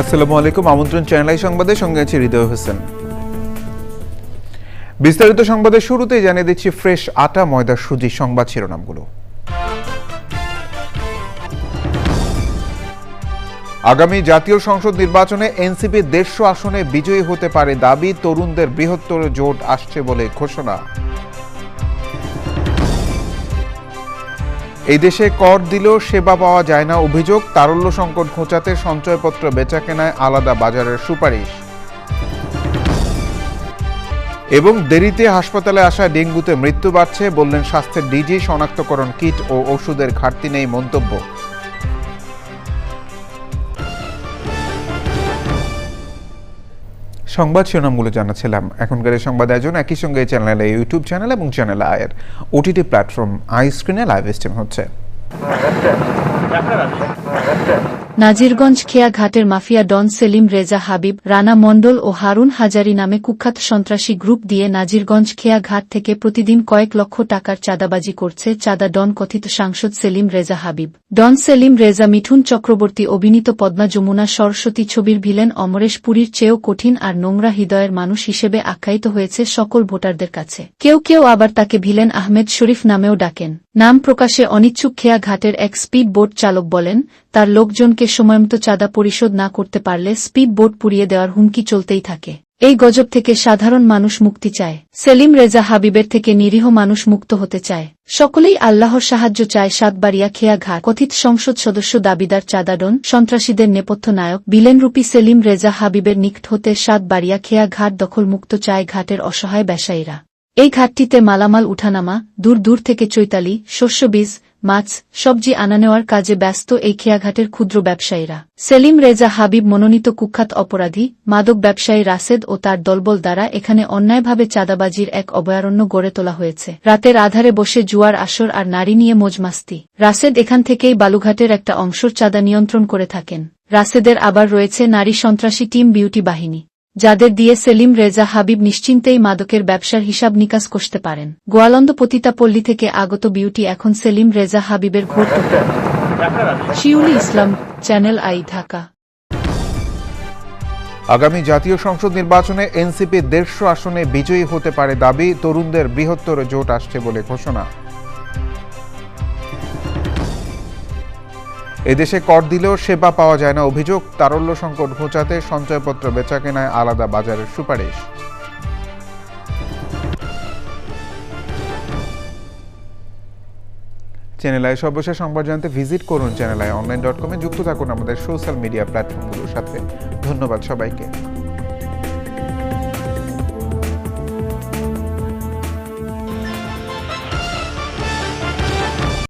আসসালামু আলাইকুম। আমন্ত্রণ চ্যানেল সংবাদে। সঙ্গে আছে হৃদয় হোসেন। বিস্তারিত সংবাদের শুরুতেই জানিয়ে দিচ্ছি ফ্রেশ আটা ময়দা সুজি সংবাদ শিরোনামগুলো। আগামী জাতীয় সংসদ নির্বাচনে এনসিপি দেড়শো আসনে বিজয়ী হতে পারে দাবি, তরুণদের বৃহত্তর জোট আসছে বলে ঘোষণা। এই দেশে কর দিলেও সেবা পাওয়া যায় না অভিযোগ, তারল্য সংকট ঘোচাতে সঞ্চয়পত্র বেচা কেনায় আলাদা বাজারের সুপারিশ। এবং দেরিতে হাসপাতালে আসা ডেঙ্গুতে মৃত্যু বাড়ছে বললেন স্বাস্থ্যের ডিজি, শনাক্তকরণ কিট ও ওষুধের ঘাটতি নেই মন্তব্য। সংবাদ শিরোনামগুলো জানাচ্ছিলাম। এখনকার এই সংবাদ আয়োজন একই সঙ্গে চ্যানেলে ইউটিউব চ্যানেল এবং চ্যানেল আয়ের ওটিটি প্ল্যাটফর্ম আই স্ক্রিনে লাইভ স্ট্রিম হচ্ছে। নাজিরগঞ্জ খেয়া ঘাটের মাফিয়া ডন সেলিম রেজা হাবিব, রানা মণ্ডল ও হারুন হাজারি নামে কুখ্যাত সন্ত্রাসী গ্রুপ দিয়ে নাজিরগঞ্জ খেয়া ঘাট থেকে প্রতিদিন কয়েক লক্ষ টাকার চাঁদাবাজি করছে চাঁদা ডন কথিত সাংসদ সেলিম রেজা হাবিব। ডন সেলিম রেজা মিঠুন চক্রবর্তী অভিনীত পদ্মা যমুনা সরস্বতী ছবির ভিলেন অমরেশ পুরীর চেয়েও কঠিন আর নোংরা হৃদয়ের মানুষ হিসেবে আখ্যায়িত হয়েছে সকল ভোটারদের কাছে। কেউ কেউ আবার তাকে ভিলেন আহমেদ শরীফ নামেও ডাকেন। নাম প্রকাশে অনিচ্ছুক খেয়া ঘাটের এক স্পিড বোট চালক বলেন তার লোকজনকে সময়মতো চাঁদা পরিশোধ না করতে পারলে স্পিড বোট পুড়িয়ে দেওয়ার হুমকি চলতেই থাকে। এই গজব থেকে সাধারণ মানুষ মুক্তি চায়। সেলিম রেজা হাবিবের থেকে নিরীহ মানুষ মুক্ত হতে চায়। সকলেই আল্লাহর সাহায্য চায় সাতবাড়িয়া খেয়া ঘাট কথিত সংসদ সদস্য দাবিদার চাঁদাডন, সন্ত্রাসীদের নেপথ্য নায়ক বিলেনরূপী সেলিম রেজা হাবিবের নিকট হতে সাতবাড়িয়া খেয়া ঘাট দখল মুক্ত চায় ঘাটের অসহায় ব্যবসায়ীরা। এই ঘাটটিতে মালামাল উঠানামা, দূর দূর থেকে চৈতালি, শস্যবীজ মাছ সবজি আনা নেওয়ার কাজে ব্যস্ত এই খেয়াঘাটের ক্ষুদ্র ব্যবসায়ীরা। সেলিম রেজা হাবিব মনোনীত কুখ্যাত অপরাধী, মাদক ব্যবসায়ী রাসেদ ও তার দলবল দ্বারা এখানে অন্যায়ভাবে চাঁদাবাজির এক অভয়ারণ্য গড়ে তোলা হয়েছে। রাতের আধারে বসে জুয়ার আসর আর নারী নিয়ে মজমাস্তি। রাসেদ এখান থেকেই বালুঘাটের একটা অংশর চাঁদা নিয়ন্ত্রণ করে থাকেন। রাসেদের আবার রয়েছে নারী সন্ত্রাসী টিম বিউটি বাহিনী। যাদের দিয়ে সেলিম রেজা হাবিব নিশ্চিন্তেই মাদকের ব্যবসার হিসাব নিকাশ করতে পারেন। গোয়ালন্দ পতিতাপল্লী থেকে আগত বিউটি এখন সেলিম রেজা হাবিবের ঘোর। Shiuli Islam, Channel i, Dhaka. আগামী জাতীয় সংসদ নির্বাচনে এনসিপি দেড়শো আসনে বিজয়ী হতে পারে দাবি, তরুণদের বৃহত্তর জোট আসছে বলে ঘোষণা। এদেশে কর দিলেও সেবা পাওয়া যায় না অভিযোগ, তারল্য সংকট ঘোচাতে সঞ্চয়পত্র বেচা কেনায় আলাদা বাজারের সুপারিশ। চ্যানেল আই সর্বশেষ সংবাদ জানতে ভিজিট করুন চ্যানেল আই অনলাইন ডট কমে যুক্ত থাকুন আমাদের সোশ্যাল মিডিয়া প্ল্যাটফর্মগুলোর সাথে। ধন্যবাদ সবাইকে।